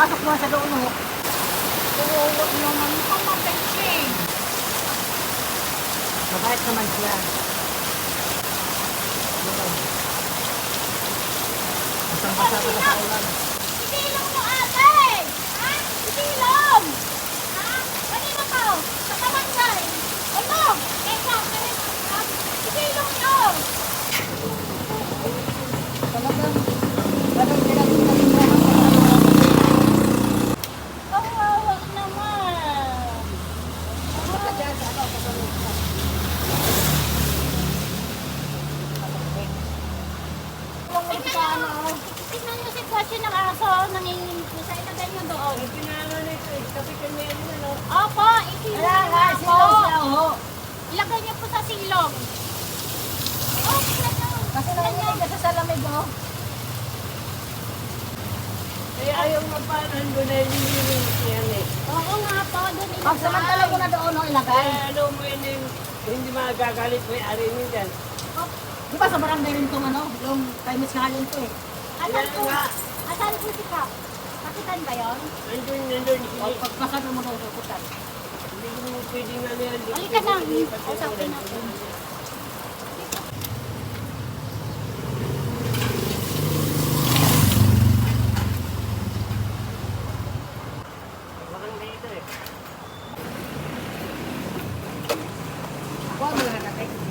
Pasok mo sa doon oh. Oo, wag naman ito mabensing. Mabait naman siya. Isang basa pa sa ulan. Itilong mo Tingnan nyo, tingnan nyo sitwasyon ng aso, nanginginig po sa ilagay doon. Opo, itilong Kaya nyo nga, na sila po. siya ho. Ilagay nyo po sa silong. Oh, tingnan nyo. Kasi kasi sa lamig oh. Eh, ayaw mapanan ko na nilinis yan eh. Oo nga po, doon ilagay. Pagsamantala mo na doon oh, ilagay. Kaya ano mo yun hindi magagalit may ari mo dyan. Di ba sa barangay rin itong ano, yung kay Miss Ngayon ko eh. Asan Yan po, asan po si Kap? Pakitan ba yun? Nandun, nandun. O Hindi pagpasan mo magkukutan. hindi mo pwede nga nila. hindi Halika pwede lang. ilipat yung Usapin ulan. natin. Walang dito eh. Huwag mo lang natin.